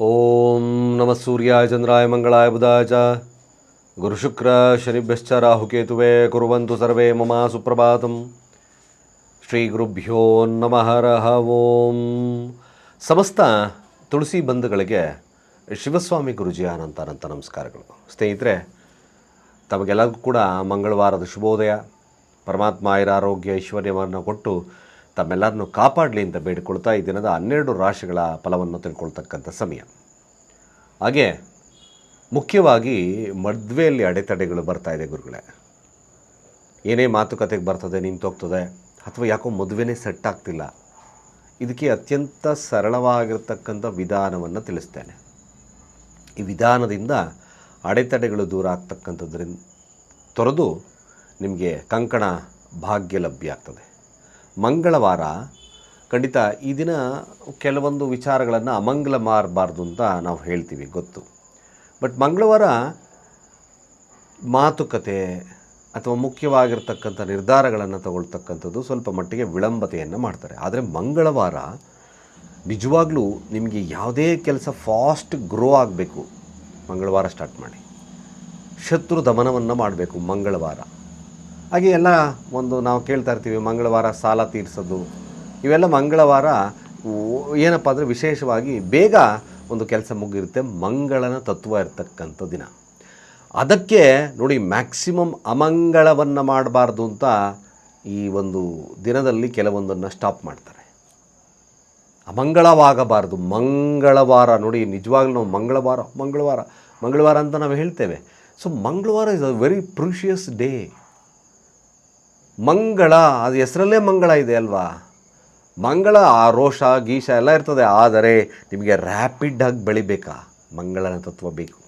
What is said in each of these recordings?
ಓಂ ನಮ ಸೂರ್ಯಾಯ ಚಂದ್ರಾಯ ಮಂಗಳಾಯ ಬುಧಾಯ ಚ. ಗುರುಶುಕ್ರ ಶನಿಭ್ಯಶ್ಚ ರಾಹುಕೇತುವೆ ಕುರುವಂತು ಸರ್ವೇ ಮಮ ಸುಪ್ರಭಾತಂ. ಶ್ರೀ ಗುರುಭ್ಯೋ ನಮಃ ಓಂ. ಸಮಸ್ತ ತುಳಸಿ ಬಂಧುಗಳಿಗೆ ಶಿವಸ್ವಾಮಿ ಗುರುಜಿ ಅನಂತ ಅನಂತ ನಮಸ್ಕಾರಗಳು. ಸ್ನೇಹಿತರೆ, ತಮಗೆಲ್ಲರಿಗೂ ಕೂಡ ಮಂಗಳವಾರದ ಶುಭೋದಯ. ಪರಮಾತ್ಮ ಆಯುರ ಆರೋಗ್ಯ ಐಶ್ವರ್ಯವನ್ನು ಕೊಟ್ಟು ತಮ್ಮೆಲ್ಲರನ್ನು ಕಾಪಾಡಲಿ ಅಂತ ಬೇಡಿಕೊಳ್ತಾ ಈ ದಿನದ ಹನ್ನೆರಡು ರಾಶಿಗಳ ಫಲವನ್ನು ತಿಳ್ಕೊಳ್ತಕ್ಕಂಥ ಸಮಯ. ಹಾಗೆ ಮುಖ್ಯವಾಗಿ ಮದುವೆಯಲ್ಲಿ ಅಡೆತಡೆಗಳು ಬರ್ತಾ ಇದೆ ಗುರುಗಳೇ. ಏನೇ ಮಾತುಕತೆಗೆ ಬರ್ತದೆ ನಿಂತೋಗ್ತದೆ ಅಥವಾ ಯಾಕೋ ಮದುವೆನೇ ಸೆಟ್ ಆಗ್ತಿಲ್ಲ, ಇದಕ್ಕೆ ಅತ್ಯಂತ ಸರಳವಾಗಿರ್ತಕ್ಕಂಥ ವಿಧಾನವನ್ನು ತಿಳಿಸ್ತೇನೆ. ಈ ವಿಧಾನದಿಂದ ಅಡೆತಡೆಗಳು ದೂರ ಆಗ್ತಕ್ಕಂಥದ್ರಿಂದ ತೊರೆದು ನಿಮಗೆ ಕಂಕಣ ಭಾಗ್ಯ ಲಭ್ಯ ಆಗ್ತದೆ. ಮಂಗಳವಾರ. ಖಂಡಿತ ಈ ದಿನ ಕೆಲವೊಂದು ವಿಚಾರಗಳನ್ನು ಅಮಂಗಲ ಮಾರಬಾರ್ದು ಅಂತ ನಾವು ಹೇಳ್ತೀವಿ, ಗೊತ್ತು. ಬಟ್ ಮಂಗಳವಾರ ಮಾತುಕತೆ ಅಥವಾ ಮುಖ್ಯವಾಗಿರ್ತಕ್ಕಂಥ ನಿರ್ಧಾರಗಳನ್ನು ತಗೊಳ್ತಕ್ಕಂಥದ್ದು ಸ್ವಲ್ಪ ಮಟ್ಟಿಗೆ ವಿಳಂಬತೆಯನ್ನು ಮಾಡ್ತಾರೆ. ಆದರೆ ಮಂಗಳವಾರ ನಿಜವಾಗ್ಲೂ ನಿಮಗೆ ಯಾವುದೇ ಕೆಲಸ ಫಾಸ್ಟ್ ಗ್ರೋ ಆಗಬೇಕು. ಮಂಗಳವಾರ ಸ್ಟಾರ್ಟ್ ಮಾಡಿ. ಶತ್ರು ದಮನವನ್ನು ಮಾಡಬೇಕು ಮಂಗಳವಾರ. ಹಾಗೆ ಎಲ್ಲ ಒಂದು ನಾವು ಕೇಳ್ತಾ ಇರ್ತೀವಿ, ಮಂಗಳವಾರ ಸಾಲ ತೀರಿಸೋದು. ಇವೆಲ್ಲ ಮಂಗಳವಾರ ಏನಪ್ಪ ಅಂದರೆ ವಿಶೇಷವಾಗಿ ಬೇಗ ಒಂದು ಕೆಲಸ ಮುಗಿರುತ್ತೆ, ಮಂಗಳನ ತತ್ವ ಇರತಕ್ಕಂಥ ದಿನ. ಅದಕ್ಕೆ ನೋಡಿ ಮ್ಯಾಕ್ಸಿಮಮ್ ಅಮಂಗಳವನ್ನು ಮಾಡಬಾರ್ದು ಅಂತ ಈ ಒಂದು ದಿನದಲ್ಲಿ ಕೆಲವೊಂದನ್ನು ಸ್ಟಾಪ್ ಮಾಡ್ತಾರೆ. ಅಮಂಗಳವಾಗಬಾರ್ದು, ಮಂಗಳವಾರ ನೋಡಿ ನಿಜವಾಗ್ಲೂ ನಾವು ಮಂಗಳವಾರ ಮಂಗಳವಾರ ಮಂಗಳವಾರ ಅಂತ ನಾವು ಹೇಳ್ತೇವೆ. ಸೊ ಮಂಗಳವಾರ is a very precious day ಮಂಗಳ, ಅದು ಹೆಸರಲ್ಲೇ ಮಂಗಳ ಇದೆ ಅಲ್ವಾ? ಮಂಗಳ, ಆ ರೋಷ, ಗೀಷ ಎಲ್ಲ ಇರ್ತದೆ. ಆದರೆ ನಿಮಗೆ ರ್ಯಾಪಿಡಾಗಿ ಬೆಳಿಬೇಕಾ? ಮಂಗಳನ ತತ್ವ ಬೇಕು.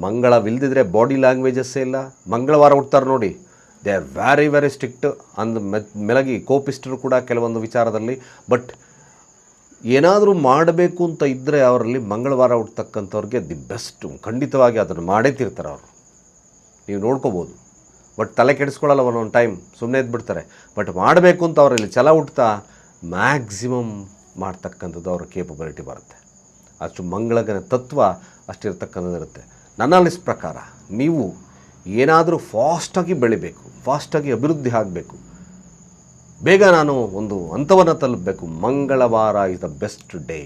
ಮಂಗಳವಿಲ್ದಿದ್ರೆ ಬಾಡಿ ಲ್ಯಾಂಗ್ವೇಜಸ್ಸೇ ಇಲ್ಲ. ಮಂಗಳವಾರ ಹುಡ್ತಾರೆ ನೋಡಿ. They are very very strict ಅಂದ ಮೆಲಗಿ ಕೋಪಿಸ್ಟರು ಕೂಡ ಕೆಲವೊಂದು ವಿಚಾರದಲ್ಲಿ. ಬಟ್ ಏನಾದರೂ ಮಾಡಬೇಕು ಅಂತ ಇದ್ದರೆ ಅವರಲ್ಲಿ ಮಂಗಳವಾರ ಹುಡ್ತಕ್ಕಂಥವ್ರಿಗೆ ದಿ ಬೆಸ್ಟ್ ಖಂಡಿತವಾಗಿ ಅದನ್ನು ಮಾಡೇ ತಿರ್ತಾರೆ ಅವರು. ನೀವು ನೋಡ್ಕೋಬೋದು. ಬಟ್ ತಲೆ ಕೆಡಿಸ್ಕೊಳ್ಳಲ್ಲ ಒಂದೊಂದು ಟೈಮ್ ಸುಮ್ಮನೆ ಇದ್ಬಿಡ್ತಾರೆ. ಬಟ್ ಮಾಡಬೇಕು ಅಂತ ಅವರಲ್ಲಿ ಛಲ ಹುಟ್ಟುತ್ತಾ ಮ್ಯಾಕ್ಸಿಮಮ್ ಮಾಡ್ತಕ್ಕಂಥದ್ದು ಅವರ ಕೇಪಬಿಲಿಟಿ ಬರುತ್ತೆ. ಅಷ್ಟು ಮಂಗಳಗನ ತತ್ವ ಅಷ್ಟಿರ್ತಕ್ಕಂಥದ್ದು ಇರುತ್ತೆ. ನನ್ನ ಅನಿಸ್ ಪ್ರಕಾರ, ನೀವು ಏನಾದರೂ ಫಾಸ್ಟಾಗಿ ಬೆಳಿಬೇಕು ಫಾಸ್ಟಾಗಿ ಅಭಿವೃದ್ಧಿ ಆಗಬೇಕು, ಬೇಗ ನಾನು ಒಂದು ಹಂತವನ್ನು ತಲುಪಬೇಕು. ಮಂಗಳವಾರ ಇಸ್ ದ ಬೆಸ್ಟ್ ಡೇ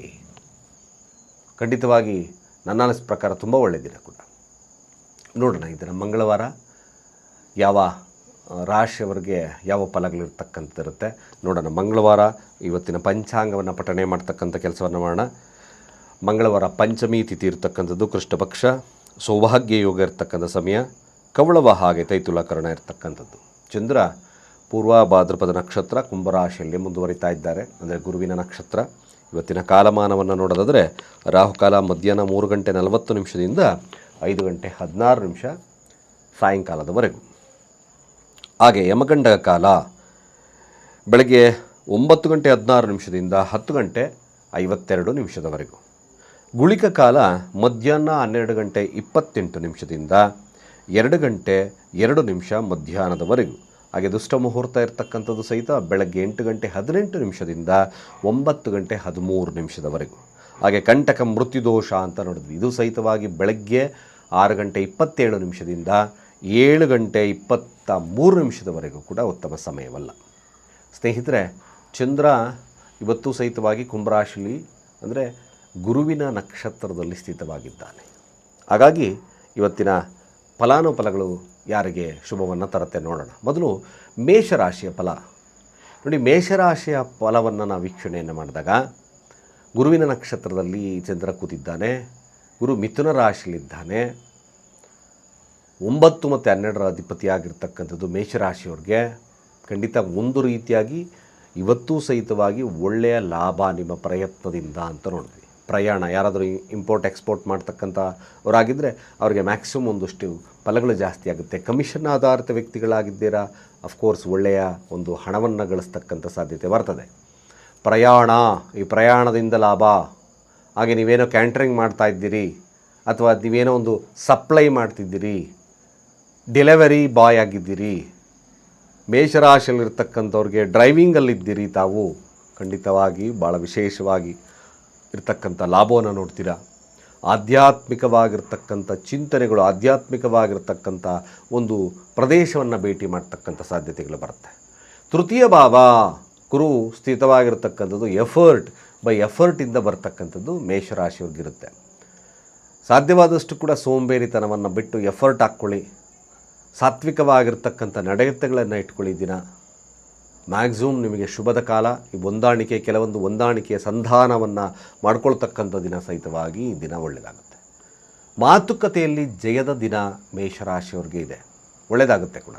ಖಂಡಿತವಾಗಿ ನನ್ನ ಅನಿಸ್ ಪ್ರಕಾರ ತುಂಬ ಒಳ್ಳೆಯ ದಿನ ಕೂಡ. ನೋಡೋಣ ಇದನ್ನು ಮಂಗಳವಾರ ಯಾವ ರಾಶಿಯವರಿಗೆ ಯಾವ ಫಲಗಳಿರ್ತಕ್ಕಂಥದ್ದಿರುತ್ತೆ. ನೋಡೋಣ, ಮಂಗಳವಾರ ಇವತ್ತಿನ ಪಂಚಾಂಗವನ್ನು ಪಠಣೆ ಮಾಡ್ತಕ್ಕಂಥ ಕೆಲಸವನ್ನು ಮಾಡೋಣ. ಮಂಗಳವಾರ ಪಂಚಮಿ ತಿಥಿ ಇರ್ತಕ್ಕಂಥದ್ದು ಕೃಷ್ಣಪಕ್ಷ. ಸೌಭಾಗ್ಯ ಯೋಗ ಇರ್ತಕ್ಕಂಥ ಸಮಯ. ಕವಳವ ಹಾಗೆ ತೈತುಲಕರಣ ಇರ್ತಕ್ಕಂಥದ್ದು. ಚಂದ್ರ ಪೂರ್ವ ಭಾದ್ರಪದ ನಕ್ಷತ್ರ ಕುಂಭರಾಶಿಯಲ್ಲಿ ಮುಂದುವರಿತಾ ಇದ್ದಾರೆ. ಅಂದರೆ ಗುರುವಿನ ನಕ್ಷತ್ರ. ಇವತ್ತಿನ ಕಾಲಮಾನವನ್ನು ನೋಡೋದಾದರೆ ರಾಹುಕಾಲ ಮಧ್ಯಾಹ್ನ ಮೂರು ಗಂಟೆ ನಲವತ್ತು ನಿಮಿಷದಿಂದ ಐದು ಗಂಟೆ ಹದಿನಾರು ನಿಮಿಷ ಸಾಯಂಕಾಲದವರೆಗೂ. ಹಾಗೆ ಯಮಗಂಡ ಕಾಲ. ಬೆಳಗ್ಗೆ ಒಂಬತ್ತು ಗಂಟೆ ಹದಿನಾರು ನಿಮಿಷದಿಂದ ಹತ್ತು ಗಂಟೆ ಐವತ್ತೆರಡು ನಿಮಿಷದವರೆಗೂ. ಗುಳಿಕ ಕಾಲ ಮಧ್ಯಾಹ್ನ ಹನ್ನೆರಡು ಗಂಟೆ ಇಪ್ಪತ್ತೆಂಟು ನಿಮಿಷದಿಂದ ಎರಡು ಗಂಟೆ ಎರಡು ನಿಮಿಷ ಮಧ್ಯಾಹ್ನದವರೆಗೂ. ಹಾಗೆ ದುಷ್ಟ ಮುಹೂರ್ತ ಇರತಕ್ಕಂಥದ್ದು ಸಹಿತ ಬೆಳಗ್ಗೆ ಎಂಟು ಗಂಟೆ ಹದಿನೆಂಟು ನಿಮಿಷದಿಂದ ಒಂಬತ್ತು ಗಂಟೆ ಹದಿಮೂರು ನಿಮಿಷದವರೆಗೂ. ಹಾಗೆ ಕಂಟಕ ಮೃತ್ಯುದೋಷ ಅಂತ ನೋಡಿದ್ವಿ. ಇದು ಸಹಿತವಾಗಿ ಬೆಳಗ್ಗೆ ಆರು ಗಂಟೆ ಇಪ್ಪತ್ತೇಳು ನಿಮಿಷದಿಂದ ಏಳು ಗಂಟೆ ಇಪ್ಪತ್ತ ಮೂರು ನಿಮಿಷದವರೆಗೂ ಕೂಡ ಉತ್ತಮ ಸಮಯವಲ್ಲ. ಸ್ನೇಹಿತರೆ, ಚಂದ್ರ ಇವತ್ತು ಸಹಿತವಾಗಿ ಕುಂಭರಾಶಿಲಿ ಅಂದರೆ ಗುರುವಿನ ನಕ್ಷತ್ರದಲ್ಲಿ ಸ್ಥಿತವಾಗಿದ್ದಾನೆ. ಹಾಗಾಗಿ ಇವತ್ತಿನ ಫಲಾನುಫಲಗಳು ಯಾರಿಗೆ ಶುಭವನ್ನು ತರುತ್ತೆ ನೋಡೋಣ. ಮೊದಲು ಮೇಷರಾಶಿಯ ಫಲ. ನೋಡಿ, ಮೇಷರಾಶಿಯ ಫಲವನ್ನು ನಾವು ವೀಕ್ಷಣೆಯನ್ನು ಮಾಡಿದಾಗ ಗುರುವಿನ ನಕ್ಷತ್ರದಲ್ಲಿ ಚಂದ್ರ ಕೂತಿದ್ದಾನೆ, ಗುರು ಮಿಥುನ ರಾಶಿಯಲ್ಲಿದ್ದಾನೆ ಒಂಬತ್ತು ಮತ್ತು ಹನ್ನೆರಡರ ಅಧಿಪತಿಯಾಗಿರ್ತಕ್ಕಂಥದ್ದು ಮೇಷರಾಶಿಯವ್ರಿಗೆ ಖಂಡಿತ ಒಂದು ರೀತಿಯಾಗಿ ಇವತ್ತೂ ಸಹಿತವಾಗಿ ಒಳ್ಳೆಯ ಲಾಭ ನಿಮ್ಮ ಪ್ರಯತ್ನದಿಂದ ಅಂತ ನೋಡಿದ್ವಿ. ಪ್ರಯಾಣ, ಯಾರಾದರೂ ಇಂಪೋರ್ಟ್ ಎಕ್ಸ್ಪೋರ್ಟ್ ಮಾಡ್ತಕ್ಕಂಥ ಅವರಾಗಿದ್ದರೆ ಅವರಿಗೆ ಮ್ಯಾಕ್ಸಿಮಮ್ ಒಂದಷ್ಟು ಫಲಗಳು ಜಾಸ್ತಿ ಆಗುತ್ತೆ. ಕಮಿಷನ್ ಆಧಾರಿತ ವ್ಯಕ್ತಿಗಳಾಗಿದ್ದೀರಾ? ಅಫ್ಕೋರ್ಸ್ ಒಳ್ಳೆಯ ಒಂದು ಹಣವನ್ನು ಗಳಿಸ್ತಕ್ಕಂಥ ಸಾಧ್ಯತೆ ಬರ್ತದೆ. ಪ್ರಯಾಣ, ಈ ಪ್ರಯಾಣದಿಂದ ಲಾಭ. ಹಾಗೆ ನೀವೇನೋ ಕ್ಯಾಂಟ್ರಿಂಗ್ ಮಾಡ್ತಾ ಇದ್ದೀರಿ, ಅಥವಾ ನೀವೇನೋ ಒಂದು ಸಪ್ಲೈ ಮಾಡ್ತಿದ್ದೀರಿ ಡೆಲಿವರಿ ಬಾಯ್ ಆಗಿದ್ದೀರಿ. ಮೇಷರಾಶಿಯಲ್ಲಿರ್ತಕ್ಕಂಥವ್ರಿಗೆ ಡ್ರೈವಿಂಗಲ್ಲಿದ್ದೀರಿ ತಾವು. ಖಂಡಿತವಾಗಿ ಭಾಳ ವಿಶೇಷವಾಗಿ ಇರ್ತಕ್ಕಂಥ ಲಾಭವನ್ನು ನೋಡ್ತೀರಾ. ಆಧ್ಯಾತ್ಮಿಕವಾಗಿರ್ತಕ್ಕಂಥ ಚಿಂತನೆಗಳು, ಆಧ್ಯಾತ್ಮಿಕವಾಗಿರ್ತಕ್ಕಂಥ ಒಂದು ಪ್ರದೇಶವನ್ನು ಭೇಟಿ ಮಾಡ್ತಕ್ಕಂಥ ಸಾಧ್ಯತೆಗಳು ಬರುತ್ತೆ. ತೃತೀಯ ಭಾವ ಕುರು ಸ್ಥಿತವಾಗಿರ್ತಕ್ಕಂಥದ್ದು ಎಫರ್ಟ್. ಬೈ ಎಫರ್ಟಿಂದ ಬರ್ತಕ್ಕಂಥದ್ದು ಮೇಷರಾಶಿಯವ್ರಿಗಿರುತ್ತೆ. ಸಾಧ್ಯವಾದಷ್ಟು ಕೂಡ ಸೋಂಬೇರಿತನವನ್ನು ಬಿಟ್ಟು ಎಫರ್ಟ್ ಹಾಕ್ಕೊಳ್ಳಿ. ಸಾತ್ವಿಕವಾಗಿರ್ತಕ್ಕಂಥ ನಡೆಯುತ್ತೆಗಳನ್ನು ಇಟ್ಕೊಳ್ಳಿ ದಿನ. ಮ್ಯಾಕ್ಸಿಮಮ್ ನಿಮಗೆ ಶುಭದ ಕಾಲ. ಈ ಹೊಂದಾಣಿಕೆ, ಕೆಲವೊಂದು ಹೊಂದಾಣಿಕೆಯ ಸಂಧಾನವನ್ನು ಮಾಡ್ಕೊಳ್ತಕ್ಕಂಥ ದಿನ ಸಹಿತವಾಗಿ ಈ ದಿನ ಒಳ್ಳೆಯದಾಗುತ್ತೆ. ಮಾತುಕತೆಯಲ್ಲಿ ಜಯದ ದಿನ ಮೇಷರಾಶಿಯವ್ರಿಗೆ ಇದೆ. ಒಳ್ಳೆಯದಾಗುತ್ತೆ ಕೂಡ.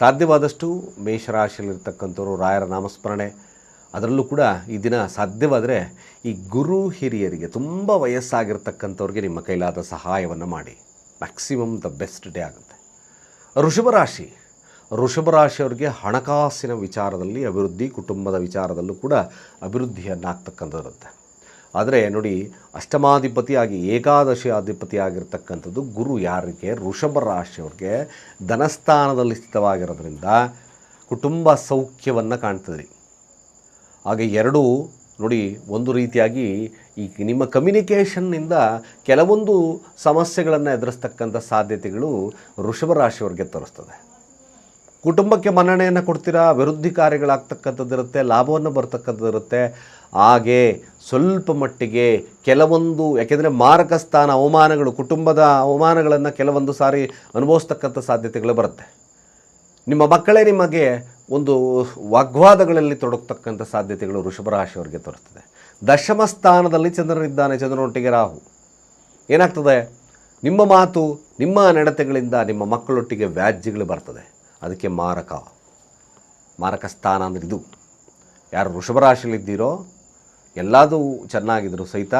ಸಾಧ್ಯವಾದಷ್ಟು ಮೇಷರಾಶಿಯಲ್ಲಿರ್ತಕ್ಕಂಥವ್ರು ರಾಯರ ನಾಮಸ್ಮರಣೆ. ಅದರಲ್ಲೂ ಕೂಡ ಈ ದಿನ ಸಾಧ್ಯವಾದರೆ ಈ ಗುರು ಹಿರಿಯರಿಗೆ, ತುಂಬ ವಯಸ್ಸಾಗಿರ್ತಕ್ಕಂಥವ್ರಿಗೆ ನಿಮ್ಮ ಕೈಲಾದ ಸಹಾಯವನ್ನು ಮಾಡಿ. ಮ್ಯಾಕ್ಸಿಮಮ್ ದ ಬೆಸ್ಟ್ ಡೇ ಆಗುತ್ತೆ. ಋಷಭ ರಾಶಿ. ಋಷಭ ರಾಶಿಯವರಿಗೆ ಹಣಕಾಸಿನ ವಿಚಾರದಲ್ಲಿ ಅಭಿವೃದ್ಧಿ, ಕುಟುಂಬದ ವಿಚಾರದಲ್ಲೂ ಕೂಡ ಅಭಿವೃದ್ಧಿಯನ್ನಾಗ್ತಕ್ಕಂಥದ್ದಿರುತ್ತೆ ಆದರೆ ನೋಡಿ, ಅಷ್ಟಮಾಧಿಪತಿಯಾಗಿ ಏಕಾದಶಿ ಅಧಿಪತಿ ಆಗಿರ್ತಕ್ಕಂಥದ್ದು ಗುರು ಯಾರಿಗೆ? ಋಷಭ ರಾಶಿಯವ್ರಿಗೆ ಧನಸ್ಥಾನದಲ್ಲಿ ಸ್ಥಿತವಾಗಿರೋದ್ರಿಂದ ಕುಟುಂಬ ಸೌಖ್ಯವನ್ನು ಕಾಣ್ತದ್ರಿ. ಹಾಗೆ ಎರಡೂ ನೋಡಿ, ಒಂದು ರೀತಿಯಾಗಿ ಈ ನಿಮ್ಮ ಕಮ್ಯುನಿಕೇಷನ್ನಿಂದ ಕೆಲವೊಂದು ಸಮಸ್ಯೆಗಳನ್ನು ಎದುರಿಸ್ತಕ್ಕಂಥ ಸಾಧ್ಯತೆಗಳು ವೃಷಭ ರಾಶಿಯವರಿಗೆ ತೋರಿಸ್ತದೆ. ಕುಟುಂಬಕ್ಕೆ ಮನ್ನಣೆಯನ್ನು ಕೊಡ್ತೀರಾ? ಅಭಿವೃದ್ಧಿ ಕಾರ್ಯಗಳಾಗ್ತಕ್ಕಂಥದ್ದಿರುತ್ತೆ ಲಾಭವನ್ನು ಬರ್ತಕ್ಕಂಥದ್ದಿರುತ್ತೆ ಹಾಗೆ ಸ್ವಲ್ಪ ಮಟ್ಟಿಗೆ ಕೆಲವೊಂದು, ಯಾಕೆಂದರೆ ಮಾರಕ ಸ್ಥಾನ ಅವಮಾನಗಳು, ಕುಟುಂಬದ ಅವಮಾನಗಳನ್ನು ಕೆಲವೊಂದು ಸಾರಿ ಅನುಭವಿಸ್ತಕ್ಕಂಥ ಸಾಧ್ಯತೆಗಳು ಬರುತ್ತೆ. ನಿಮ್ಮ ಮಕ್ಕಳೇ ನಿಮಗೆ ಒಂದು ವಾಗ್ವಾದಗಳಲ್ಲಿ ತೊಡಗತಕ್ಕಂಥ ಸಾಧ್ಯತೆಗಳು ವೃಷಭರಾಶಿಯವರಿಗೆ ತೋರಿಸ್ತದೆ ದಶಮ ಸ್ಥಾನದಲ್ಲಿ ಚಂದ್ರನಿದ್ದಾನೆ, ಚಂದ್ರನೊಟ್ಟಿಗೆ ರಾಹು. ಏನಾಗ್ತದೆ? ನಿಮ್ಮ ಮಾತು, ನಿಮ್ಮ ನಡತೆಗಳಿಂದ ನಿಮ್ಮ ಮಕ್ಕಳೊಟ್ಟಿಗೆ ವ್ಯಾಜ್ಯಗಳು ಬರ್ತದೆ. ಅದಕ್ಕೆ ಮಾರಕ. ಮಾರಕ ಸ್ಥಾನ ಅಂದರೆ ಇದು. ಯಾರು ವೃಷಭರಾಶಿಯಲ್ಲಿದ್ದೀರೋ, ಎಲ್ಲದೂ ಚೆನ್ನಾಗಿದ್ರು ಸಹಿತ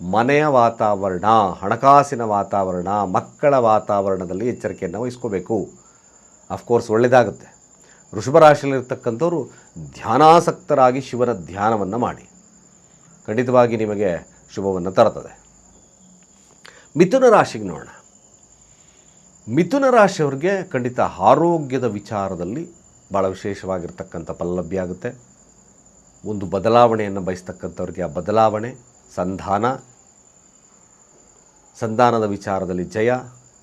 ಮನೆಯ ವಾತಾವರಣ, ಹಣಕಾಸಿನ ವಾತಾವರಣ, ಮಕ್ಕಳ ವಾತಾವರಣದಲ್ಲಿ ಎಚ್ಚರಿಕೆಯನ್ನು ವಹಿಸ್ಕೋಬೇಕು. ಅಫ್ಕೋರ್ಸ್ ಒಳ್ಳೆಯದಾಗುತ್ತೆ ವೃಷಭ ರಾಶಿಯಲ್ಲಿರ್ತಕ್ಕಂಥವ್ರು ಧ್ಯಾನಾಸಕ್ತರಾಗಿ ಶಿವನ ಧ್ಯಾನವನ್ನು ಮಾಡಿ. ಖಂಡಿತವಾಗಿ ನಿಮಗೆ ಶುಭವನ್ನು ತರುತ್ತದೆ ಮಿಥುನ ರಾಶಿಗೆ ನೋಡೋಣ. ಮಿಥುನ ರಾಶಿಯವ್ರಿಗೆ ಖಂಡಿತ ಆರೋಗ್ಯದ ವಿಚಾರದಲ್ಲಿ ಭಾಳ ವಿಶೇಷವಾಗಿರ್ತಕ್ಕಂಥ ಫಲಲಭ್ಯ ಆಗುತ್ತೆ. ಒಂದು ಬದಲಾವಣೆಯನ್ನು ಬಯಸ್ತಕ್ಕಂಥವ್ರಿಗೆ ಆ ಬದಲಾವಣೆ, ಸಂಧಾನ, ಸಂಧಾನದ ವಿಚಾರದಲ್ಲಿ ಜಯ,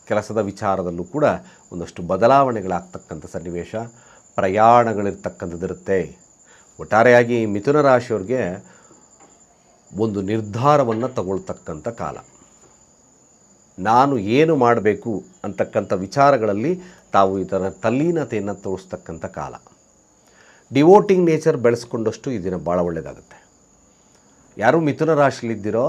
ಕೆಲಸದ ವಿಚಾರದಲ್ಲೂ ಕೂಡ ಒಂದಷ್ಟು ಬದಲಾವಣೆಗಳಾಗ್ತಕ್ಕಂಥ ಸನ್ನಿವೇಶ, ಪ್ರಯಾಣಗಳಿರ್ತಕ್ಕಂಥದ್ದಿರುತ್ತೆ. ಒಟ್ಟಾರೆಯಾಗಿ ಮಿಥುನ ರಾಶಿಯವ್ರಿಗೆ ಒಂದು ನಿರ್ಧಾರವನ್ನು ತಗೊಳ್ತಕ್ಕಂಥ ಕಾಲ. ನಾನು ಏನು ಮಾಡಬೇಕು ಅಂತಕ್ಕಂಥ ವಿಚಾರಗಳಲ್ಲಿ ತಾವು ಇದರ ತಲ್ಲೀನತೆಯನ್ನು ತೋರಿಸ್ತಕ್ಕಂಥ ಕಾಲ. ಡಿವೋಟಿಂಗ್ ನೇಚರ್ ಬೆಳೆಸ್ಕೊಂಡಷ್ಟು ಈ ದಿನ ಭಾಳ ಒಳ್ಳೆಯದಾಗುತ್ತೆ ಯಾರು ಮಿಥುನ ರಾಶಿಲಿದ್ದೀರೋ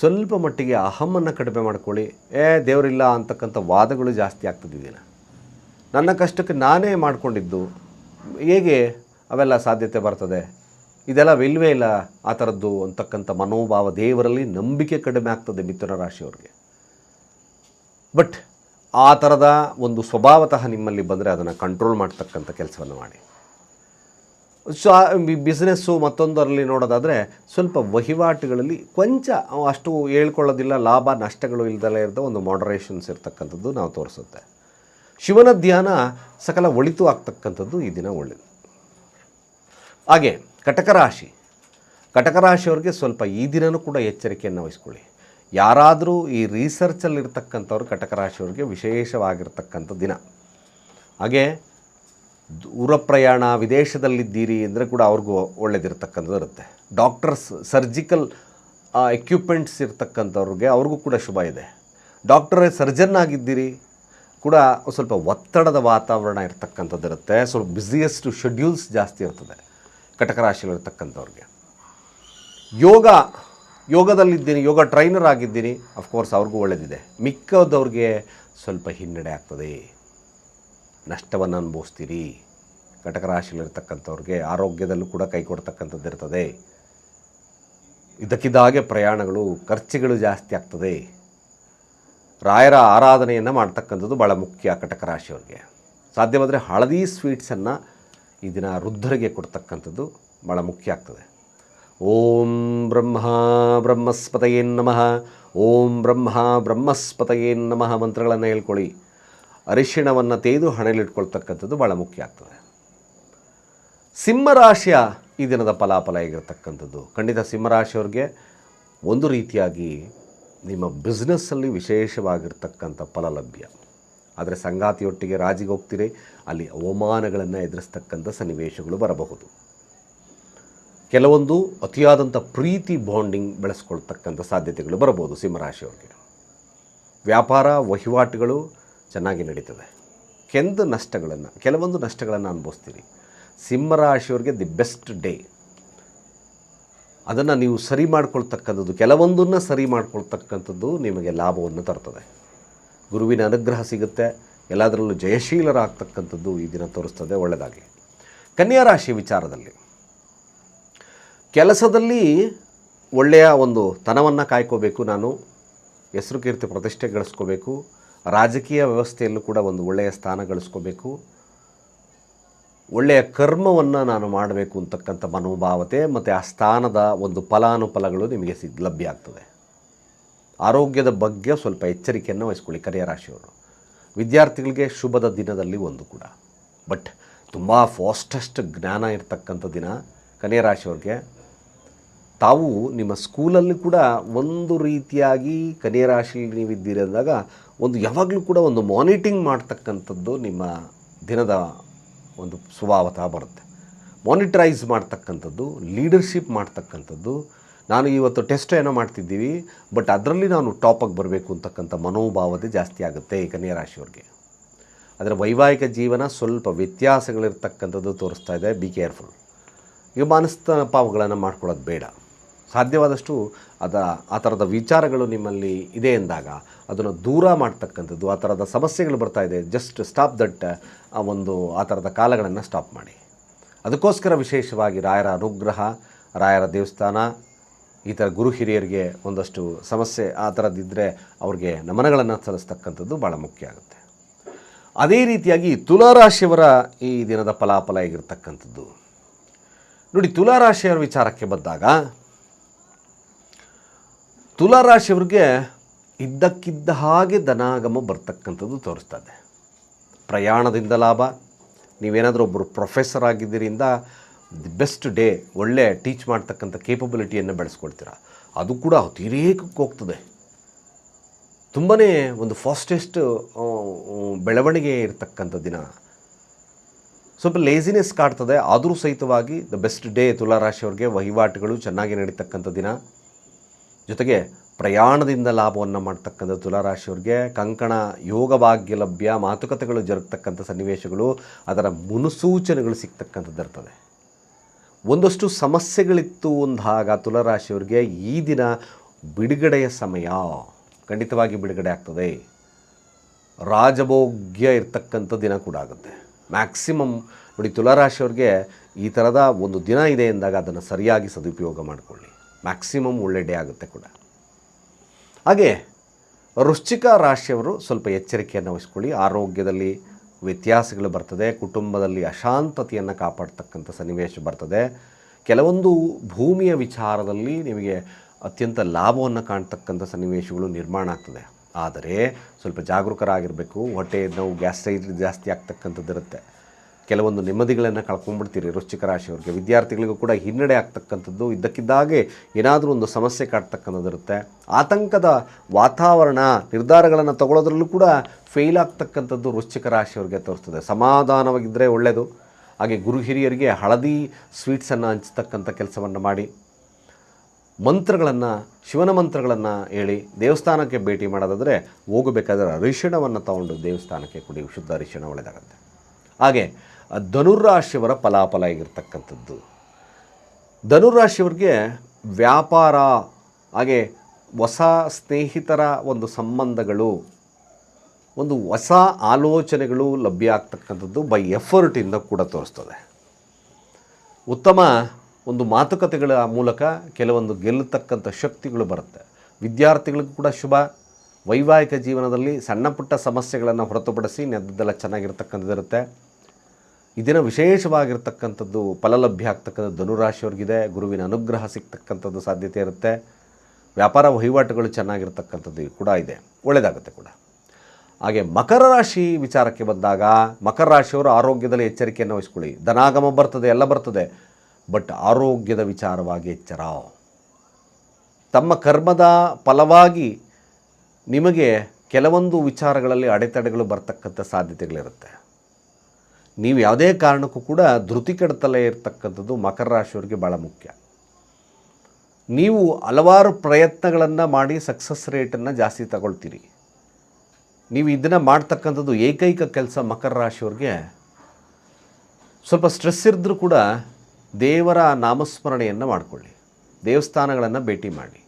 ಸ್ವಲ್ಪ ಮಟ್ಟಿಗೆ ಅಹಮನ್ನು ಕಡಿಮೆ ಮಾಡ್ಕೊಳ್ಳಿ. ಏ, ದೇವರಿಲ್ಲ ಅಂತಕ್ಕಂಥ ವಾದಗಳು ಜಾಸ್ತಿ ಆಗ್ತದೆ ನನ್ನ ಕಷ್ಟಕ್ಕೆ ನಾನೇ ಮಾಡಿಕೊಂಡಿದ್ದು. ಹೇಗೆ ಅವೆಲ್ಲ ಸಾಧ್ಯತೆ ಬರ್ತದೆ? ಇದೆಲ್ಲ ವಿಲ್ವೇ ಇಲ್ಲ ಆ ಥರದ್ದು ಅಂತಕ್ಕಂಥ ಮನೋಭಾವ ದೇವರಲ್ಲಿ ನಂಬಿಕೆ ಕಡಿಮೆ ಆಗ್ತದೆ ಮಿಥುನ ರಾಶಿಯವ್ರಿಗೆ. ಬಟ್ ಆ ಥರದ ಒಂದು ಸ್ವಭಾವತಃ ನಿಮ್ಮಲ್ಲಿ ಬಂದರೆ ಅದನ್ನು ಕಂಟ್ರೋಲ್ ಮಾಡ್ತಕ್ಕಂಥ ಕೆಲಸವನ್ನು ಮಾಡಿ. ಸೊ ಬಿಸ್ನೆಸ್ಸು ಮತ್ತೊಂದರಲ್ಲಿ ನೋಡೋದಾದರೆ ಸ್ವಲ್ಪ ವಹಿವಾಟುಗಳಲ್ಲಿ ಕೊಂಚ ಅಷ್ಟು ಹೇಳ್ಕೊಳ್ಳೋದಿಲ್ಲ, ಲಾಭ ನಷ್ಟಗಳು ಇಲ್ದಲೇ ಇರದ ಒಂದು ಮಾಡರೇಷನ್ಸ್ ಇರ್ತಕ್ಕಂಥದ್ದು ನಾವು ತೋರಿಸುತ್ತೆ. ಶಿವನ ಧ್ಯಾನ ಸಕಲ ಒಳಿತು ಆಗ್ತಕ್ಕಂಥದ್ದು ಈ ದಿನ ಒಳ್ಳೆಯದು ಹಾಗೆ ಕಟಕ ರಾಶಿ. ಕಟಕ ರಾಶಿಯವ್ರಿಗೆ ಸ್ವಲ್ಪ ಈ ದಿನವೂ ಕೂಡ ಎಚ್ಚರಿಕೆಯನ್ನು ವಹಿಸ್ಕೊಳ್ಳಿ. ಯಾರಾದರೂ ಈ ರಿಸರ್ಚಲ್ಲಿರ್ತಕ್ಕಂಥವ್ರು ಕಟಕ ರಾಶಿಯವ್ರಿಗೆ ವಿಶೇಷವಾಗಿರ್ತಕ್ಕಂಥ ದಿನ. ಹಾಗೆ ದೂರ ಪ್ರಯಾಣ ವಿದೇಶದಲ್ಲಿದ್ದೀರಿ ಅಂದರೆ ಕೂಡ ಅವ್ರಿಗೂ ಒಳ್ಳೇದಿರ್ತಕ್ಕಂಥದ್ದು ಇರುತ್ತೆ. ಡಾಕ್ಟರ್ಸ್ ಸರ್ಜಿಕಲ್ ಎಕ್ವಿಪ್ಮೆಂಟ್ಸ್ ಇರ್ತಕ್ಕಂಥವ್ರಿಗೆ ಅವ್ರಿಗೂ ಕೂಡ ಶುಭ ಇದೆ. ಡಾಕ್ಟರ್ ಸರ್ಜನ್ ಆಗಿದ್ದೀರಿ ಕೂಡ ಸ್ವಲ್ಪ ಒತ್ತಡದ ವಾತಾವರಣ ಇರ್ತಕ್ಕಂಥದ್ದು ಇರುತ್ತೆ. ಸ್ವಲ್ಪ ಬ್ಯುಸಿಯೆಸ್ಟ್ ಶೆಡ್ಯೂಲ್ಸ್ ಜಾಸ್ತಿ ಇರ್ತದೆ ಕಟಕ ರಾಶಿಗಳಿರ್ತಕ್ಕಂಥವ್ರಿಗೆ ಯೋಗ, ಯೋಗದಲ್ಲಿದ್ದೀನಿ, ಯೋಗ ಟ್ರೈನರ್ ಆಗಿದ್ದೀನಿ. ಅಫ್ಕೋರ್ಸ್ ಅವ್ರಿಗೂ ಒಳ್ಳೆಯದಿದೆ ಮಿಕ್ಕದವ್ರಿಗೆ ಸ್ವಲ್ಪ ಹಿನ್ನಡೆ ಆಗ್ತದೆ. ನಷ್ಟವನ್ನು ಅನುಭವಿಸ್ತೀರಿ. ಕಟಕ ರಾಶಿಯಲ್ಲಿರ್ತಕ್ಕಂಥವ್ರಿಗೆ ಆರೋಗ್ಯದಲ್ಲೂ ಕೂಡ ಕೈ ಕೊಡ್ತಕ್ಕಂಥದ್ದು ಇರ್ತದೆ. ಇದಕ್ಕಿದ್ದ ಹಾಗೆ ಪ್ರಯಾಣಗಳು, ಖರ್ಚುಗಳು ಜಾಸ್ತಿ ಆಗ್ತದೆ. ರಾಯರ ಆರಾಧನೆಯನ್ನು ಮಾಡ್ತಕ್ಕಂಥದ್ದು ಭಾಳ ಮುಖ್ಯ ಕಟಕ ರಾಶಿಯವ್ರಿಗೆ. ಸಾಧ್ಯವಾದರೆ ಹಳದಿ ಸ್ವೀಟ್ಸನ್ನು ಈ ದಿನ ವೃದ್ಧರಿಗೆ ಕೊಡ್ತಕ್ಕಂಥದ್ದು ಭಾಳ ಮುಖ್ಯ ಆಗ್ತದೆ. ಓಂ ಬ್ರಹ್ಮ ಬ್ರಹ್ಮಸ್ಪತಯೇ ನಮಃ. ಓಂ ಬ್ರಹ್ಮ ಬ್ರಹ್ಮಸ್ಪತಯೇ ನಮಃ ಮಂತ್ರಗಳನ್ನು ಹೇಳ್ಕೊಳ್ಳಿ. ಅರಿಶಿಣವನ್ನು ತೆಗೆದು ಹಣೆಯಲ್ಲಿಟ್ಕೊಳ್ತಕ್ಕಂಥದ್ದು ಭಾಳ ಮುಖ್ಯ ಆಗ್ತದೆ. ಸಿಂಹರಾಶಿಯ ಈ ದಿನದ ಫಲಾಫಲ ಹೇಗಿರ್ತಕ್ಕಂಥದ್ದು? ಖಂಡಿತ ಸಿಂಹರಾಶಿಯವ್ರಿಗೆ ಒಂದು ರೀತಿಯಾಗಿ ನಿಮ್ಮ ಬಿಸ್ನೆಸ್ಸಲ್ಲಿ ವಿಶೇಷವಾಗಿರ್ತಕ್ಕಂಥ ಫಲ ಲಭ್ಯ ಆದರೆ ಸಂಗಾತಿಯೊಟ್ಟಿಗೆ ರಾಜಿಗೆ ಹೋಗ್ತೀರಿ, ಅಲ್ಲಿ ಅವಮಾನಗಳನ್ನು ಎದುರಿಸ್ತಕ್ಕಂಥ ಸನ್ನಿವೇಶಗಳು ಬರಬಹುದು. ಕೆಲವೊಂದು ಅತಿಯಾದಂಥ ಪ್ರೀತಿ ಬಾಂಡಿಂಗ್ ಬೆಳೆಸ್ಕೊಳ್ತಕ್ಕಂಥ ಸಾಧ್ಯತೆಗಳು ಬರಬಹುದು ಸಿಂಹರಾಶಿಯವ್ರಿಗೆ. ವ್ಯಾಪಾರ ವಹಿವಾಟುಗಳು ಚೆನ್ನಾಗಿ ನಡೀತದೆ. ಕೆಂದು ನಷ್ಟಗಳನ್ನು, ಕೆಲವೊಂದು ನಷ್ಟಗಳನ್ನು ಅನುಭವಿಸ್ತೀರಿ. ಸಿಂಹರಾಶಿಯವ್ರಿಗೆ ದಿ ಬೆಸ್ಟ್ ಡೇ. ಅದನ್ನು ನೀವು ಸರಿ ಮಾಡ್ಕೊಳ್ತಕ್ಕಂಥದ್ದು, ಕೆಲವೊಂದನ್ನು ಸರಿ ಮಾಡ್ಕೊಳ್ತಕ್ಕಂಥದ್ದು ನಿಮಗೆ ಲಾಭವನ್ನು ತರ್ತದೆ. ಗುರುವಿನ ಅನುಗ್ರಹ ಸಿಗುತ್ತೆ, ಎಲ್ಲದರಲ್ಲೂ ಜಯಶೀಲರಾಗ್ತಕ್ಕಂಥದ್ದು ಈ ದಿನ ತೋರಿಸ್ತದೆ ಒಳ್ಳೆಯದಾಗಿ ಕನ್ಯಾ ರಾಶಿ ವಿಚಾರದಲ್ಲಿ. ಕೆಲಸದಲ್ಲಿ ಒಳ್ಳೆಯ ಒಂದು ತನವನ್ನು ಕಾಯ್ಕೋಬೇಕು ನಾನು ಹೆಸರು ಕೀರ್ತಿ ಪ್ರತಿಷ್ಠೆ ಗಳಿಸ್ಕೋಬೇಕು ರಾಜಕೀಯ ವ್ಯವಸ್ಥೆಯಲ್ಲೂ ಕೂಡ ಒಂದು ಒಳ್ಳೆಯ ಸ್ಥಾನ ಗಳಿಸ್ಕೋಬೇಕು. ಒಳ್ಳೆಯ ಕರ್ಮವನ್ನು ನಾನು ಮಾಡಬೇಕು ಅಂತಕ್ಕಂಥ ಮನೋಭಾವತೆ ಮತ್ತು ಆ ಸ್ಥಾನದ ಒಂದು ಫಲಾನುಫಲಗಳು ನಿಮಗೆ ಸಿಗ್ ಲಭ್ಯ ಆಗ್ತದೆ. ಆರೋಗ್ಯದ ಬಗ್ಗೆ ಸ್ವಲ್ಪ ಎಚ್ಚರಿಕೆಯನ್ನು ವಹಿಸ್ಕೊಳ್ಳಿ ಕರಿಯ ರಾಶಿಯವರು ವಿದ್ಯಾರ್ಥಿಗಳಿಗೆ ಶುಭದ ದಿನದಲ್ಲಿ ಒಂದು ಕೂಡ. ಬಟ್ ತುಂಬ ಫಾಸ್ಟೆಸ್ಟ್ ಜ್ಞಾನ ಇರತಕ್ಕಂಥ ದಿನ ಕನ್ಯಾ ರಾಶಿಯವ್ರಿಗೆ ತಾವು ನಿಮ್ಮ ಸ್ಕೂಲಲ್ಲಿ ಕೂಡ ಒಂದು ರೀತಿಯಾಗಿ ಕನ್ಯಾ ರಾಶಿಯಲ್ಲಿ ನೀವು ಇದ್ದೀರಿ ಅಂದಾಗ ಒಂದು ಯಾವಾಗಲೂ ಕೂಡ ಒಂದು ಮಾನಿಟಿಂಗ್ ಮಾಡ್ತಕ್ಕಂಥದ್ದು ನಿಮ್ಮ ದಿನದ ಒಂದು ಸ್ವಭಾವತಃ ಬರುತ್ತೆ. ಮಾನಿಟರೈಸ್ ಮಾಡ್ತಕ್ಕಂಥದ್ದು ಲೀಡರ್ಶಿಪ್ ಮಾಡ್ತಕ್ಕಂಥದ್ದು. ನಾನು ಇವತ್ತು ಟೆಸ್ಟ್ ಏನೋ ಮಾಡ್ತಿದ್ದೀವಿ ಬಟ್ ಅದರಲ್ಲಿ ನಾನು ಟಾಪಾಗಿ ಬರಬೇಕು ಅಂತಕ್ಕಂಥ ಮನೋಭಾವತೆ ಜಾಸ್ತಿ ಆಗುತ್ತೆ ಈ ಕನ್ಯಾ ರಾಶಿಯವ್ರಿಗೆ. ಅದರ ವೈವಾಹಿಕ ಜೀವನ ಸ್ವಲ್ಪ ವ್ಯತ್ಯಾಸಗಳಿರ್ತಕ್ಕಂಥದ್ದು ತೋರಿಸ್ತಾ ಇದೆ. ಬಿ ಕೇರ್ಫುಲ್ ಈಗ ಮಾನಸ್ತಪಾವಗಳನ್ನು ಮಾಡ್ಕೊಳ್ಳೋದು ಬೇಡ. ಸಾಧ್ಯವಾದಷ್ಟು ಅದ, ಆ ಥರದ ವಿಚಾರಗಳು ನಿಮ್ಮಲ್ಲಿ ಇದೆ ಎಂದಾಗ ಅದನ್ನು ದೂರ ಮಾಡ್ತಕ್ಕಂಥದ್ದು, ಆ ಥರದ ಸಮಸ್ಯೆಗಳು ಬರ್ತಾ ಇದೆ ಜಸ್ಟ್ ಸ್ಟಾಪ್ ದಟ್ ಆ ಒಂದು, ಆ ಥರದ ಕಾಲಗಳನ್ನು ಸ್ಟಾಪ್ ಮಾಡಿ. ಅದಕ್ಕೋಸ್ಕರ ವಿಶೇಷವಾಗಿ ರಾಯರ ಅನುಗ್ರಹ, ರಾಯರ ದೇವಸ್ಥಾನ ಈ ಥರ ಗುರು ಹಿರಿಯರಿಗೆ ಒಂದಷ್ಟು ಸಮಸ್ಯೆ ಆ ಥರದ್ದಿದ್ದರೆ ಅವ್ರಿಗೆ ನಮನಗಳನ್ನು ಸಲ್ಲಿಸ್ತಕ್ಕಂಥದ್ದು ಭಾಳ ಮುಖ್ಯ ಆಗುತ್ತೆ. ಅದೇ ರೀತಿಯಾಗಿ ತುಲಾರಾಶಿಯವರ ಈ ದಿನದ ಫಲಾಫಲ ಆಗಿರ್ತಕ್ಕಂಥದ್ದು. ನೋಡಿ, ತುಲಾರಾಶಿಯವರ ವಿಚಾರಕ್ಕೆ ಬಂದಾಗ ತುಲಾರಾಶಿಯವ್ರಿಗೆ ಇದ್ದಕ್ಕಿದ್ದ ಹಾಗೆ ಧನಾಗಮ ಬರ್ತಕ್ಕಂಥದ್ದು ತೋರಿಸ್ತದೆ. ಪ್ರಯಾಣದಿಂದ ಲಾಭ, ನೀವೇನಾದರೂ ಒಬ್ಬರು ಪ್ರೊಫೆಸರ್ ಆಗಿದ್ದರಿಂದ ದಿ ಬೆಸ್ಟ್ ಡೇ, ಒಳ್ಳೆ ಟೀಚ್ ಮಾಡ್ತಕ್ಕಂಥ ಕೇಪಬಿಲಿಟಿಯನ್ನು ಬೆಳೆಸ್ಕೊಳ್ತೀರಾ ಅದು ಕೂಡ ಅತಿರೇಕಕ್ಕೆ ಹೋಗ್ತದೆ. ತುಂಬಾ ಒಂದು ಫಾಸ್ಟೆಸ್ಟ್ ಬೆಳವಣಿಗೆ ಇರತಕ್ಕಂಥ ದಿನ. ಸ್ವಲ್ಪ ಲೇಸಿನೆಸ್ ಕಾಡ್ತದೆ, ಆದರೂ ಸಹಿತವಾಗಿ ದ ಬೆಸ್ಟ್ ಡೇ ತುಲಾರಾಶಿಯವ್ರಿಗೆ ವಹಿವಾಟುಗಳು ಚೆನ್ನಾಗಿ ನಡೀತಕ್ಕಂಥ ದಿನ. ಜೊತೆಗೆ ಪ್ರಯಾಣದಿಂದ ಲಾಭವನ್ನು ಮಾಡ್ತಕ್ಕಂಥ ತುಲಾರಾಶಿಯವ್ರಿಗೆ ಕಂಕಣ ಯೋಗ ಭಾಗ್ಯ ಲಭ್ಯ ಮಾತುಕತೆಗಳು ಜರುಗ್ತಕ್ಕಂಥ ಸನ್ನಿವೇಶಗಳು, ಅದರ ಮುನ್ಸೂಚನೆಗಳು ಸಿಗ್ತಕ್ಕಂಥದ್ದು ಇರ್ತದೆ. ಒಂದಷ್ಟು ಸಮಸ್ಯೆಗಳಿತ್ತು ಅಂದಾಗ ತುಲಾರಾಶಿಯವ್ರಿಗೆ ಈ ದಿನ ಬಿಡುಗಡೆಯ ಸಮಯ. ಖಂಡಿತವಾಗಿ ಬಿಡುಗಡೆ ಆಗ್ತದೆ. ರಾಜಭೋಗ್ಯ ಇರ್ತಕ್ಕಂಥ ದಿನ ಕೂಡ ಆಗುತ್ತೆ. ಮ್ಯಾಕ್ಸಿಮಮ್ ನೋಡಿ ತುಲಾರಾಶಿಯವ್ರಿಗೆ ಈ ಥರದ ಒಂದು ದಿನ ಇದೆ ಎಂದಾಗ ಅದನ್ನು ಸರಿಯಾಗಿ ಸದುಪಯೋಗ ಮಾಡಿಕೊಳ್ಳಿ. ಮ್ಯಾಕ್ಸಿಮಮ್ ಒಳ್ಳೆ ಡೇ ಆಗುತ್ತೆ ಕೂಡ. ಹಾಗೆ, ವೃಶ್ಚಿಕ ರಾಶಿಯವರು ಸ್ವಲ್ಪ ಎಚ್ಚರಿಕೆಯನ್ನು ವಹಿಸ್ಕೊಳ್ಳಿ. ಆರೋಗ್ಯದಲ್ಲಿ ವ್ಯತ್ಯಾಸಗಳು ಬರ್ತದೆ. ಕುಟುಂಬದಲ್ಲಿ ಅಶಾಂತತೆಯನ್ನು ಕಾಪಾಡ್ತಕ್ಕಂಥ ಸನ್ನಿವೇಶ ಬರ್ತದೆ. ಕೆಲವೊಂದು ಭೂಮಿಯ ವಿಚಾರದಲ್ಲಿ ನಿಮಗೆ ಅತ್ಯಂತ ಲಾಭವನ್ನು ಕಾಣ್ತಕ್ಕಂಥ ಸನ್ನಿವೇಶಗಳು ನಿರ್ಮಾಣ ಆಗ್ತದೆ. ಆದರೆ, ಸ್ವಲ್ಪ ಜಾಗರೂಕರಾಗಿರಬೇಕು. ಹೊಟ್ಟೆ ನೋವು ಗ್ಯಾಸ್ಟ್ರೈಟ್ ಜಾಸ್ತಿ ಆಗ್ತಕ್ಕಂಥದ್ದು ಇರುತ್ತೆ ಕೆಲವೊಂದು ನೆಮ್ಮದಿಗಳನ್ನು ಕಳ್ಕೊಂಡ್ಬಿಡ್ತೀರಿ ವೃಶ್ಚಿಕ ರಾಶಿಯವ್ರಿಗೆ. ವಿದ್ಯಾರ್ಥಿಗಳಿಗೂ ಕೂಡ ಹಿನ್ನಡೆ ಆಗ್ತಕ್ಕಂಥದ್ದು. ಇದ್ದಕ್ಕಿದ್ದಾಗೆ ಏನಾದರೂ ಒಂದು ಸಮಸ್ಯೆ ಕಾಡ್ತಕ್ಕಂಥದ್ದು ಇರುತ್ತೆ. ಆತಂಕದ ವಾತಾವರಣ, ನಿರ್ಧಾರಗಳನ್ನು ತಗೊಳ್ಳೋದ್ರಲ್ಲೂ ಕೂಡ ಫೇಲ್ ಆಗ್ತಕ್ಕಂಥದ್ದು ವೃಶ್ಚಿಕ ರಾಶಿಯವ್ರಿಗೆ ತೋರಿಸ್ತದೆ. ಸಮಾಧಾನವಾಗಿದ್ದರೆ ಒಳ್ಳೆಯದು ಹಾಗೆ ಗುರು ಹಿರಿಯರಿಗೆ ಹಳದಿ ಸ್ವೀಟ್ಸನ್ನು ಹಂಚ್ತಕ್ಕಂಥ ಕೆಲಸವನ್ನು ಮಾಡಿ. ಮಂತ್ರಗಳನ್ನು, ಶಿವನ ಮಂತ್ರಗಳನ್ನು ಹೇಳಿ ದೇವಸ್ಥಾನಕ್ಕೆ ಭೇಟಿ ಮಾಡೋದಾದರೆ ಹೋಗಬೇಕಾದ್ರೆ ಅರಿಶಿಣವನ್ನು ತಗೊಂಡು ದೇವಸ್ಥಾನಕ್ಕೆ ಕೊಡಿ. ಶುದ್ಧ ಅರಿಶಿಣ ಒಳ್ಳೆಯದಾಗುತ್ತೆ ಹಾಗೆ ಧನುರಾಶಿಯವರ ಫಲಾಫಲ ಆಗಿರ್ತಕ್ಕಂಥದ್ದು. ಧನುರಾಶಿಯವ್ರಿಗೆ ವ್ಯಾಪಾರ, ಹಾಗೆ ಹೊಸ ಸ್ನೇಹಿತರ ಒಂದು ಸಂಬಂಧಗಳು, ಒಂದು ಹೊಸ ಆಲೋಚನೆಗಳು ಲಭ್ಯ ಆಗ್ತಕ್ಕಂಥದ್ದು ಬೈ ಎಫರ್ಟಿಂದ ಕೂಡ ತೋರಿಸ್ತದೆ. ಉತ್ತಮ ಒಂದು ಮಾತುಕತೆಗಳ ಮೂಲಕ ಕೆಲವೊಂದು ಗೆಲ್ಲತಕ್ಕಂಥ ಶಕ್ತಿಗಳು ಬರುತ್ತೆ. ವಿದ್ಯಾರ್ಥಿಗಳಿಗೂ ಕೂಡ ಶುಭ. ವೈವಾಹಿಕ ಜೀವನದಲ್ಲಿ ಸಣ್ಣ ಪುಟ್ಟ ಸಮಸ್ಯೆಗಳನ್ನು ಹೊರತುಪಡಿಸಿ ನೆದ್ದೆಲ್ಲ ಚೆನ್ನಾಗಿರ್ತಕ್ಕಂಥದ್ದು ಇರುತ್ತೆ ದಿನ ವಿಶೇಷವಾಗಿರ್ತಕ್ಕಂಥದ್ದು ಫಲಲಭ್ಯ ಆಗ್ತಕ್ಕಂಥದ್ದು ಧನುರಾಶಿಯವ್ರಿಗಿದೆ ಗುರುವಿನ ಅನುಗ್ರಹ ಸಿಗ್ತಕ್ಕಂಥದ್ದು ಸಾಧ್ಯತೆ ಇರುತ್ತೆ, ವ್ಯಾಪಾರ ವಹಿವಾಟುಗಳು ಚೆನ್ನಾಗಿರ್ತಕ್ಕಂಥದ್ದು ಕೂಡ ಇದೆ, ಒಳ್ಳೆಯದಾಗುತ್ತೆ ಕೂಡ. ಹಾಗೆ ಮಕರ ರಾಶಿ ವಿಚಾರಕ್ಕೆ ಬಂದಾಗ, ಮಕರ ರಾಶಿಯವರು ಆರೋಗ್ಯದಲ್ಲಿ ಎಚ್ಚರಿಕೆಯನ್ನು ವಹಿಸ್ಕೊಳ್ಳಿ. ಧನಾಗಮ ಬರ್ತದೆ, ಎಲ್ಲ ಬರ್ತದೆ, ಬಟ್ ಆರೋಗ್ಯದ ವಿಚಾರವಾಗಿ ಎಚ್ಚರ. ತಮ್ಮ ಕರ್ಮದ ಫಲವಾಗಿ ನಿಮಗೆ ಕೆಲವೊಂದು ವಿಚಾರಗಳಲ್ಲಿ ಅಡೆತಡೆಗಳು ಬರ್ತಕ್ಕಂಥ ಸಾಧ್ಯತೆಗಳಿರುತ್ತೆ. ನೀವು ಯಾವುದೇ ಕಾರಣಕ್ಕೂ ಕೂಡ ಧೃತಿ ಕೆಡ್ತಲೇ ಇರತಕ್ಕಂಥದ್ದು ಮಕರ ರಾಶಿಯವರಿಗೆ ಭಾಳ ಮುಖ್ಯ. ನೀವು ಹಲವಾರು ಪ್ರಯತ್ನಗಳನ್ನು ಮಾಡಿ ಸಕ್ಸಸ್ ರೇಟನ್ನು ಜಾಸ್ತಿ ತಗೊಳ್ತೀರಿ. ನೀವು ಇದನ್ನು ಮಾಡ್ತಕ್ಕಂಥದ್ದು ಏಕೈಕ ಕೆಲಸ ಮಕರ ರಾಶಿಯವ್ರಿಗೆ ಸ್ವಲ್ಪ ಸ್ಟ್ರೆಸ್ ಇದ್ದರೂ ಕೂಡ ದೇವರ ನಾಮಸ್ಮರಣೆಯನ್ನು ಮಾಡಿಕೊಳ್ಳಿ. ದೇವಸ್ಥಾನಗಳನ್ನು ಭೇಟಿ ಮಾಡಿ.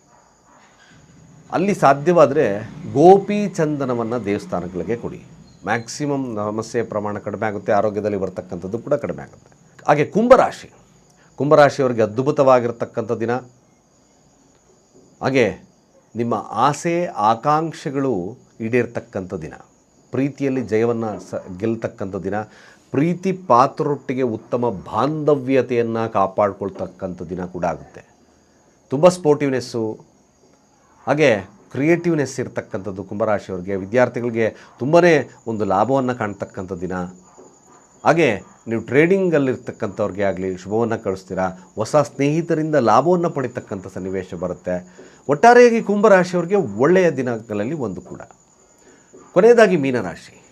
ಅಲ್ಲಿ ಸಾಧ್ಯವಾದರೆ ಗೋಪಿ ಚಂದನವನ್ನು ದೇವಸ್ಥಾನಗಳಿಗೆ ಕೊಡಿ. ಮ್ಯಾಕ್ಸಿಮಮ್ ಸಮಸ್ಯೆ ಪ್ರಮಾಣ ಕಡಿಮೆ ಆಗುತ್ತೆ, ಆರೋಗ್ಯದಲ್ಲಿ ಬರ್ತಕ್ಕಂಥದ್ದು ಕೂಡ ಕಡಿಮೆ ಆಗುತ್ತೆ. ಹಾಗೆ ಕುಂಭರಾಶಿ, ಕುಂಭರಾಶಿಯವರಿಗೆ ಅದ್ಭುತವಾಗಿರ್ತಕ್ಕಂಥ ದಿನ. ಹಾಗೆ ನಿಮ್ಮ ಆಸೆ, ಆಕಾಂಕ್ಷೆಗಳು ಈಡೇರ್ತಕ್ಕಂಥ ದಿನ. ಪ್ರೀತಿಯಲ್ಲಿ ಜಯವನ್ನು ಸ, ಗೆಲ್ತಕ್ಕಂಥ ದಿನ. ಪ್ರೀತಿ ಪಾತ್ರರೊಟ್ಟಿಗೆ ಉತ್ತಮ ಬಾಂಧವ್ಯತೆಯನ್ನು ಕಾಪಾಡ್ಕೊಳ್ತಕ್ಕಂಥ ದಿನ ಕೂಡ ಆಗುತ್ತೆ. ತುಂಬ ಸ್ಪೋರ್ಟಿವ್ನೆಸ್ಸು ಹಾಗೆ ಕ್ರಿಯೇಟಿವ್ನೆಸ್ ಇರ್ತಕ್ಕಂಥದ್ದು ಕುಂಭರಾಶಿಯವ್ರಿಗೆ, ವಿದ್ಯಾರ್ಥಿಗಳಿಗೆ ತುಂಬಾ ಒಂದು ಲಾಭವನ್ನು ಕಾಣ್ತಕ್ಕಂಥ ದಿನ. ಹಾಗೆ ನೀವು ಟ್ರೇಡಿಂಗಲ್ಲಿರ್ತಕ್ಕಂಥವ್ರಿಗೆ ಆಗಲಿ, ಶುಭವನ್ನು ಕಳಿಸ್ತೀರಾ, ಹೊಸ ಸ್ನೇಹಿತರಿಂದ ಲಾಭವನ್ನು ಪಡಿತಕ್ಕಂಥ ಸನ್ನಿವೇಶ ಬರುತ್ತೆ. ಒಟ್ಟಾರೆಯಾಗಿ ಕುಂಭರಾಶಿಯವ್ರಿಗೆ ಒಳ್ಳೆಯ ದಿನಗಳಲ್ಲಿ ಒಂದು ಕೂಡ. ಕೊನೆಯದಾಗಿ ಮೀನರಾಶಿ.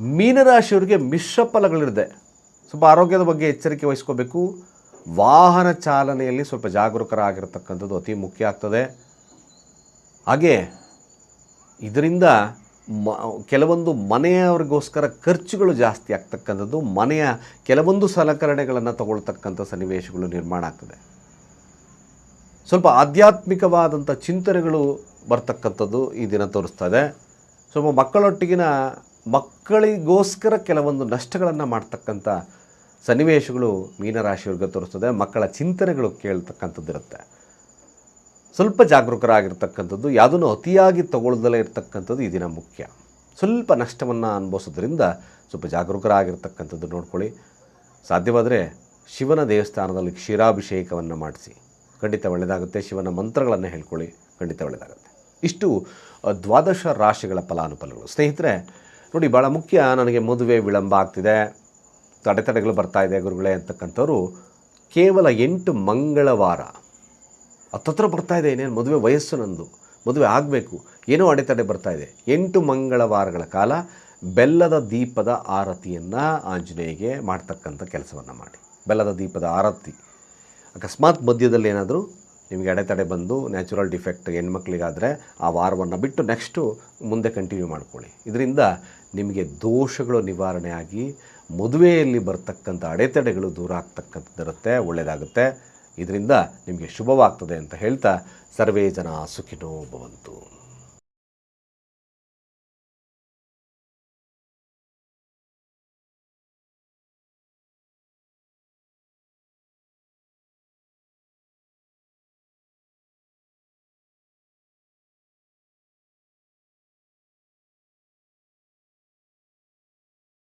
ಮೀನರಾಶಿಯವ್ರಿಗೆ ಮಿಶ್ರ ಫಲಗಳಿದೆ. ಸ್ವಲ್ಪ ಆರೋಗ್ಯದ ಬಗ್ಗೆ ಎಚ್ಚರಿಕೆ ವಹಿಸ್ಕೋಬೇಕು. ವಾಹನ ಚಾಲನೆಯಲ್ಲಿ ಸ್ವಲ್ಪ ಜಾಗರೂಕರಾಗಿರ್ತಕ್ಕಂಥದ್ದು ಅತಿ ಮುಖ್ಯ ಆಗ್ತದೆ. ಹಾಗೆ ಇದರಿಂದ ಮ, ಕೆಲವೊಂದು ಮನೆಯವ್ರಿಗೋಸ್ಕರ ಖರ್ಚುಗಳು ಜಾಸ್ತಿ ಆಗ್ತಕ್ಕಂಥದ್ದು, ಮನೆಯ ಕೆಲವೊಂದು ಸಲಕರಣೆಗಳನ್ನು ತಗೊಳ್ತಕ್ಕಂಥ ಸನ್ನಿವೇಶಗಳು ನಿರ್ಮಾಣ ಆಗ್ತದೆ. ಸ್ವಲ್ಪ ಆಧ್ಯಾತ್ಮಿಕವಾದಂಥ ಚಿಂತನೆಗಳು ಬರ್ತಕ್ಕಂಥದ್ದು ಈ ದಿನ ತೋರಿಸ್ತದೆ ಸ್ವಲ್ಪ ಮಕ್ಕಳೊಟ್ಟಿಗಿನ ಮಕ್ಕಳಿಗೋಸ್ಕರ ಕೆಲವೊಂದು ನಷ್ಟಗಳನ್ನು ಮಾಡ್ತಕ್ಕಂಥ ಸನ್ನಿವೇಶಗಳು ಮೀನರಾಶಿಯವ್ರಿಗೆ ತೋರಿಸ್ತದೆ. ಮಕ್ಕಳ ಚಿಂತನೆಗಳು ಕೇಳ್ತಕ್ಕಂಥದ್ದಿರುತ್ತೆ. ಸ್ವಲ್ಪ ಜಾಗರೂಕರಾಗಿರ್ತಕ್ಕಂಥದ್ದು, ಯಾವುದನ್ನು ಅತಿಯಾಗಿ ತಗೊಳ್ದಲೇ ಇರ್ತಕ್ಕಂಥದ್ದು ಈ ದಿನ ಮುಖ್ಯ. ಸ್ವಲ್ಪ ನಷ್ಟವನ್ನು ಅನುಭವಿಸೋದ್ರಿಂದ ಸ್ವಲ್ಪ ಜಾಗರೂಕರಾಗಿರ್ತಕ್ಕಂಥದ್ದು ನೋಡ್ಕೊಳ್ಳಿ. ಸಾಧ್ಯವಾದರೆ ಶಿವನ ದೇವಸ್ಥಾನದಲ್ಲಿ ಕ್ಷೀರಾಭಿಷೇಕವನ್ನು ಮಾಡಿಸಿ. ಖಂಡಿತ ಒಳ್ಳೆಯದಾಗುತ್ತೆ ಶಿವನ ಮಂತ್ರಗಳನ್ನು ಹೇಳ್ಕೊಳ್ಳಿ. ಖಂಡಿತ ಒಳ್ಳೆಯದಾಗುತ್ತೆ ಇಷ್ಟು ದ್ವಾದಶ ರಾಶಿಗಳ ಫಲಾನುಫಲಗಳು. ಸ್ನೇಹಿತರೆ, ನೋಡಿ ಭಾಳ ಮುಖ್ಯ. ನನಗೆ ಮದುವೆ ವಿಳಂಬ ಆಗ್ತಿದೆ. ತಡೆತಡೆಗಳು ಬರ್ತಾ ಇದೆ ಗುರುಗಳೇ ಅಂತಕ್ಕಂಥವ್ರು ಕೇವಲ ಎಂಟು ಮಂಗಳವಾರ ಹತ್ತತ್ರ ಬರ್ತಾ ಇದೆ, ಇನ್ನೇನು ಮದುವೆ ವಯಸ್ಸು ನಂದು. ಮದುವೆ ಆಗಬೇಕು. ಏನೋ ಅಡೆತಡೆ ಬರ್ತಾ ಇದೆ. ಎಂಟು ಮಂಗಳವಾರಗಳ ಕಾಲ ಬೆಲ್ಲದ ದೀಪದ ಆರತಿಯನ್ನು ಆಂಜನೇಯಗೆ ಮಾಡ್ತಕ್ಕಂಥ ಕೆಲಸವನ್ನು ಮಾಡಿ. ಬೆಲ್ಲದ ದೀಪದ ಆರತಿ. ಅಕಸ್ಮಾತ್ ಮಧ್ಯದಲ್ಲಿ ಏನಾದರೂ ನಿಮಗೆ ಅಡೆತಡೆ ಬಂದು ನ್ಯಾಚುರಲ್ ಡಿಫೆಕ್ಟ್ ಹೆಣ್ಮಕ್ಳಿಗಾದರೆ ಆ ವಾರವನ್ನು ಬಿಟ್ಟು ನೆಕ್ಸ್ಟು ಮುಂದೆ ಕಂಟಿನ್ಯೂ ಮಾಡ್ಕೊಳ್ಳಿ. ಇದರಿಂದ ನಿಮಗೆ ದೋಷಗಳು ನಿವಾರಣೆ ಆಗಿ ಮದುವೆಯಲ್ಲಿ ಬರ್ತಕ್ಕಂಥ ಅಡೆತಡೆಗಳು ದೂರ ಆಗ್ತಕ್ಕಂಥದ್ದಿರುತ್ತೆ ಒಳ್ಳೆಯದಾಗುತ್ತೆ ಇದರಿಂದ ನಿಮಗೆ ಶುಭವಾಗ್ತದೆ ಅಂತ ಹೇಳ್ತಾ ಸರ್ವೇ ಜನ ಸುಖಿನೋ ಭವಂತು.